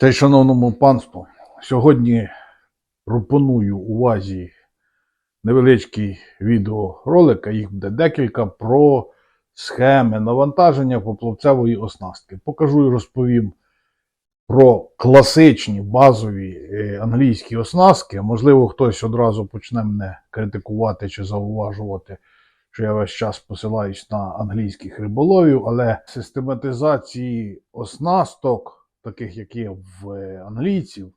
Та й шановному панству, сьогодні пропоную увазі невеличкий відеоролик, а їх буде декілька, про схеми навантаження поплавцевої оснастки. Покажу і розповім про класичні базові е, англійські оснастки. Можливо, хтось одразу почне мене критикувати чи зауважувати, що я весь час посилаюсь на англійських риболовів, але систематизації оснасток таких як є в е, англійців,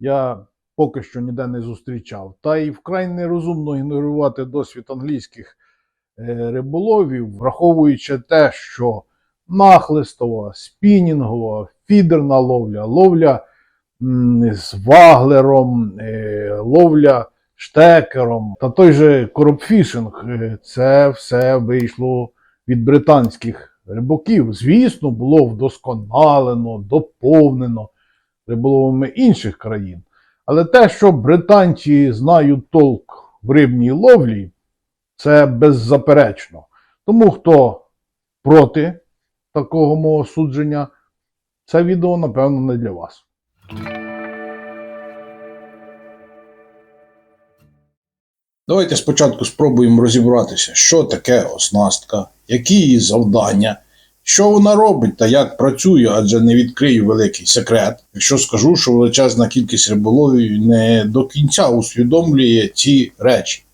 я поки що ніде не зустрічав. Та й вкрай нерозумно ігнорувати досвід англійських е, риболовів, враховуючи те, що нахлистова, спінінгова, фідерна ловля, ловля з ваглером, е, ловля штекером та той же коропфішинг, е, це все вийшло від британських рибаків. Звісно, було вдосконалено, доповнено риболовами інших країн. Але те, що британці знають толк в рибній ловлі, це беззаперечно. Тому хто проти такого мого судження, це відео, напевно, не для вас. Давайте спочатку спробуємо розібратися, що таке оснастка, які її завдання, що вона робить та як працює, адже не відкрию великий секрет, якщо скажу, що величезна кількість риболовів не до кінця усвідомлює ці речі.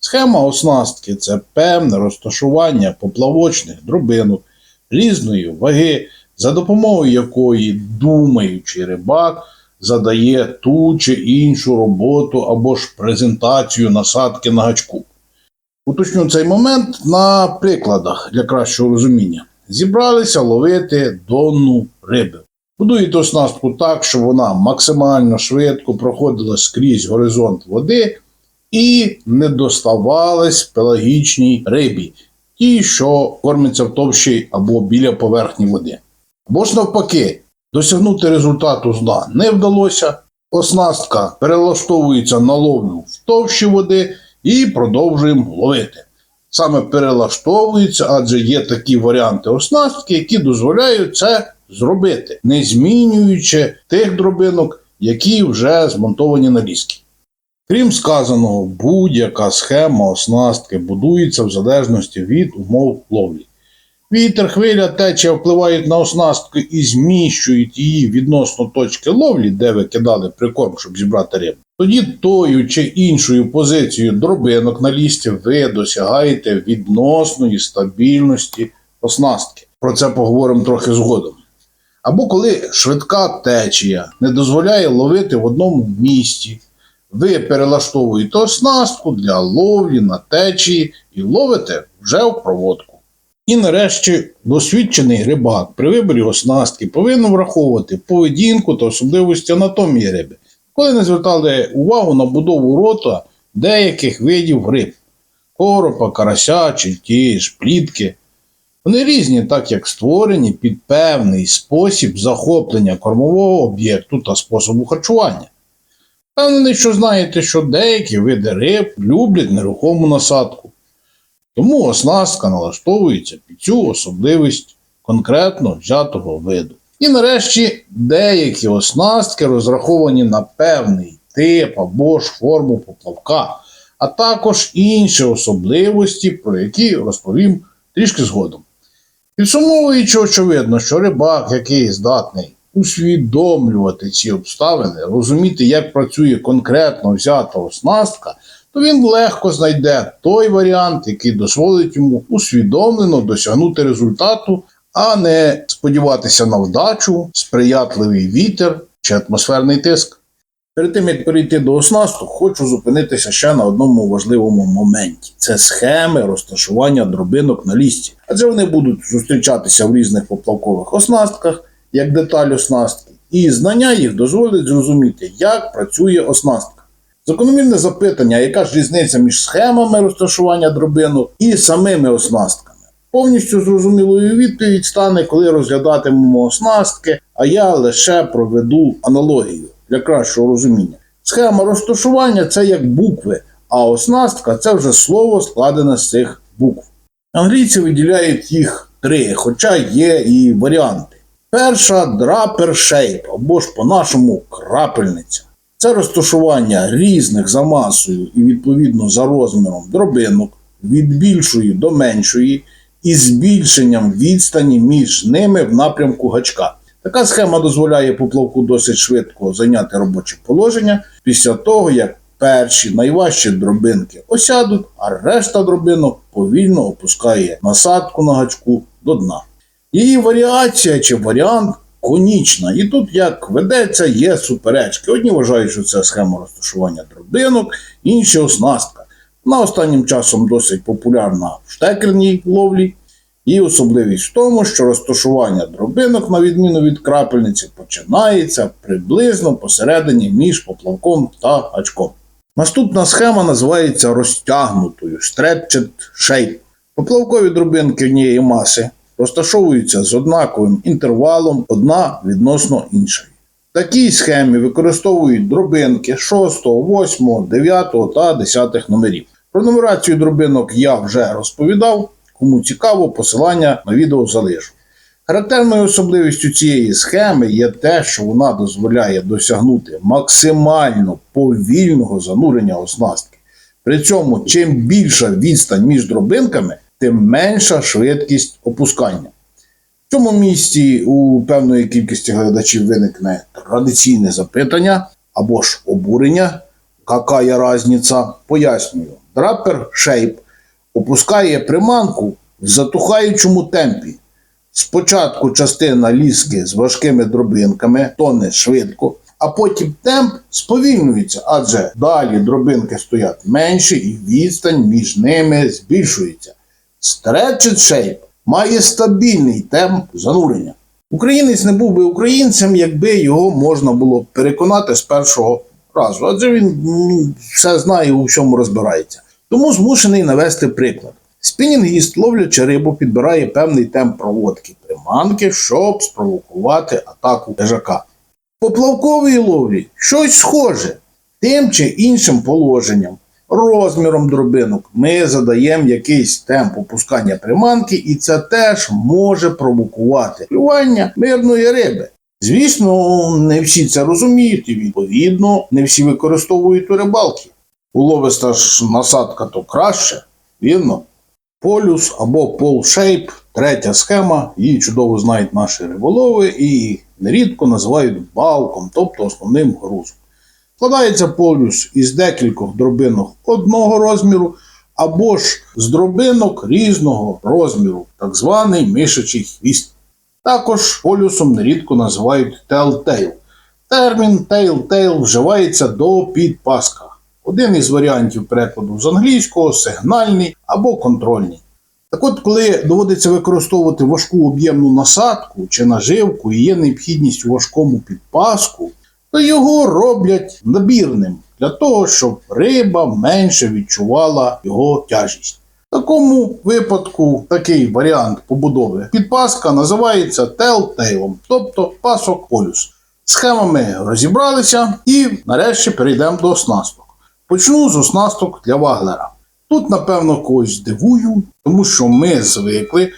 Схема оснастки це певне розташування поплавочних дробинок різної ваги, за допомогою якої думаючий рибак задає ту чи іншу роботу або ж презентацію насадки на гачку. Уточню цей момент на прикладах для кращого розуміння. Зібралися ловити донну риби. Будуєте оснастку так, щоб вона максимально швидко проходила скрізь горизонт води і не доставалась пелагічній рибі, ті, що кормяться в товщі або біля поверхні води. Або ж навпаки, Досягнути результату з дна не вдалося. Оснастка перелаштовується на ловлю в товщі води і продовжуємо ловити. Саме перелаштовується, адже є такі варіанти оснастки, які дозволяють це зробити, не змінюючи тих дробинок, які вже змонтовані на ліски. Крім сказаного, будь-яка схема оснастки будується в залежності від умов ловлі. Вітер, хвиля, течія впливають на оснастку і зміщують її відносно точки ловлі, де ви кидали прикорм, щоб зібрати рибу. Тоді тою чи іншою позицією дробинок на лісті ви досягаєте відносної стабільності оснастки. Про це поговоримо трохи згодом. Або коли швидка течія не дозволяє ловити в одному місці, ви перелаштовуєте оснастку для ловлі на течії і ловите вже в проводку. І нарешті досвідчений рибак при виборі оснастки повинен враховувати поведінку та особливості анатомії риби, коли не звертали увагу на будову рота деяких видів риб коропа, карася, чільті, плітки. Вони різні, так як створені під певний спосіб захоплення кормового об'єкту та способу харчування. Певнений, що знаєте, що деякі види риб люблять нерухому насадку. Тому оснастка налаштовується під цю особливість конкретно взятого виду. І нарешті деякі оснастки розраховані на певний тип або ж форму поплавка, а також інші особливості, про які розповім трішки згодом. Підсумовуючи, очевидно, що рибак, який здатний усвідомлювати ці обставини, розуміти, як працює конкретно взята оснастка, то він легко знайде той варіант, який дозволить йому усвідомлено досягнути результату, а не сподіватися на вдачу, сприятливий вітер чи атмосферний тиск. Перед тим як перейти до оснасту, хочу зупинитися ще на одному важливому моменті: це схеми розташування дробинок на лісті, адже вони будуть зустрічатися в різних поплавкових оснастках як деталь оснастки, і знання їх дозволять зрозуміти, як працює оснастка. Закономірне запитання, яка ж різниця між схемами розташування дробинок і самими оснастками? Повністю зрозумілою відповідь стане, коли розглядатимемо оснастки, а я лише проведу аналогію для кращого розуміння. Схема розташування це як букви, а оснастка це вже слово складене з цих букв. Англійці виділяють їх три, хоча є і варіанти. Перша драпер shape, або ж по-нашому крапельниця. Це розташування різних за масою і відповідно за розміром дробинок від більшої до меншої і збільшенням відстані між ними в напрямку гачка. Така схема дозволяє поплавку досить швидко зайняти робоче положення після того, як перші найважчі дробинки осядуть, а решта дробинок повільно опускає насадку на гачку до дна. Її варіація чи варіант конічна. І тут, як ведеться, є суперечки. Одні вважають, що це схема розташування дробинок, інші оснастка. Вона останнім часом досить популярна в штекерній ловлі. І особливість в тому, що розташування дробинок, на відміну від крапельниці, починається приблизно посередині між поплавком та гачком. Наступна схема називається розтягнутою stretched shape. Поплавкові дробинки однієї маси розташовуються з однаковим інтервалом одна відносно іншої. Такій схемі використовують дробинки 6, 8, 9 та 10 номерів. Про нумерацію дробинок я вже розповідав. Кому цікаво, посилання на відео залишу. Характерною особливістю цієї схеми є те, що вона дозволяє досягнути максимально повільного занурення оснастки. При цьому, чим більша відстань між дробинками, тим менша швидкість опускання. В цьому місці у певної кількості глядачів виникне традиційне запитання або ж обурення, яка є різниця, пояснюю. Драпер Shape опускає приманку в затухаючому темпі. Спочатку частина ліски з важкими дробинками тоне швидко, а потім темп сповільнюється, адже далі дробинки стоять менші і відстань між ними збільшується. Stretched Shape має стабільний темп занурення. Українець не був би українцем, якби його можна було переконати з першого разу, адже він все знає у всьому розбирається. Тому змушений навести приклад. Спінінгіст, ловлячи рибу, підбирає певний темп проводки приманки, щоб спровокувати атаку лежака. По плавковій ловлі щось схоже, тим чи іншим положенням, розміром дробинок ми задаємо якийсь темп опускання приманки, і це теж може провокувати клювання мирної риби. Звісно, не всі це розуміють, і відповідно не всі використовують у рибалки. Уловиста ж насадка то краще, вірно? Полюс або полшейп, третя схема, її чудово знають наші риболови і нерідко називають балком, тобто основним грузом. Складається полюс із декількох дробинок одного розміру, або ж з дробинок різного розміру, так званий мишачий хвіст. Також полюсом нерідко називають telltale. Термін telltale вживається до підпаска. Один із варіантів перекладу з англійського сигнальний або контрольний. Так от, коли доводиться використовувати важку об'ємну насадку чи наживку і є необхідність у важкому підпаску, то його роблять набірним для того, щоб риба менше відчувала його тяжість. В такому випадку такий варіант побудови підпаска називається telltale, тобто пасок полюс. Схемами розібралися і нарешті перейдемо до оснасток. Почну з оснасток для ваглера. Тут, напевно, когось здивую, тому що ми звикли,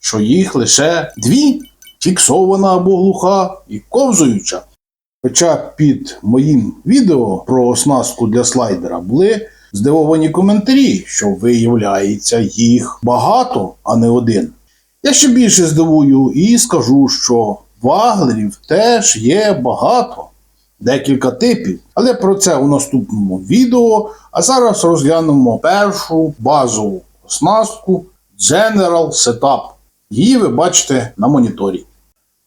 що їх лише дві фіксована або глуха і ковзуюча. Хоча під моїм відео про оснастку для слайдера були здивовані коментарі, що виявляється їх багато, а не один. Я ще більше здивую і скажу, що ваглерів теж є багато, декілька типів. Але про це у наступному відео. А зараз розглянемо першу базову оснастку General Setup. Її ви бачите на моніторі.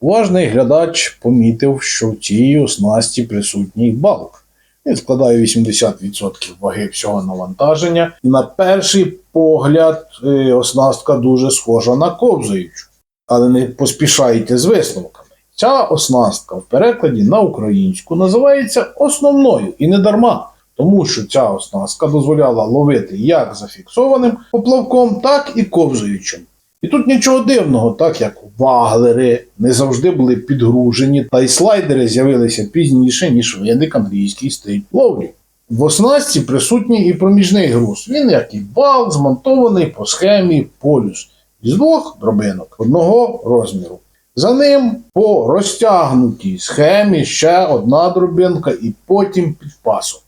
Уважний глядач помітив, що в цій оснасті присутній балк. Він складає 80% ваги всього навантаження, і на перший погляд е, оснастка дуже схожа на ковзаючу. Але не поспішайте з висновками. Ця оснастка в перекладі на українську називається основною і не дарма, тому що ця оснастка дозволяла ловити як зафіксованим поплавком, так і ковзаючим. І тут нічого дивного, так як ваглери не завжди були підгружені, та й слайдери з'явилися пізніше, ніж виник англійський стиль ловлі. В оснастці присутній і проміжний груз. Він, як і вал, змонтований по схемі полюс із двох дробинок одного розміру. За ним по розтягнутій схемі ще одна дробинка і потім підпасок.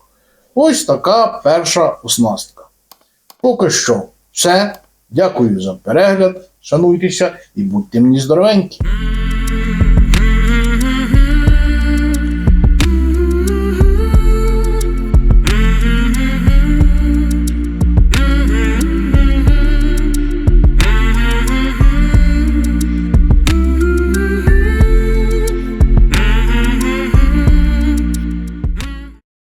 Ось така перша оснастка. Поки що все. Дякую за перегляд. Шануйтеся і будьте мені здоровенькі.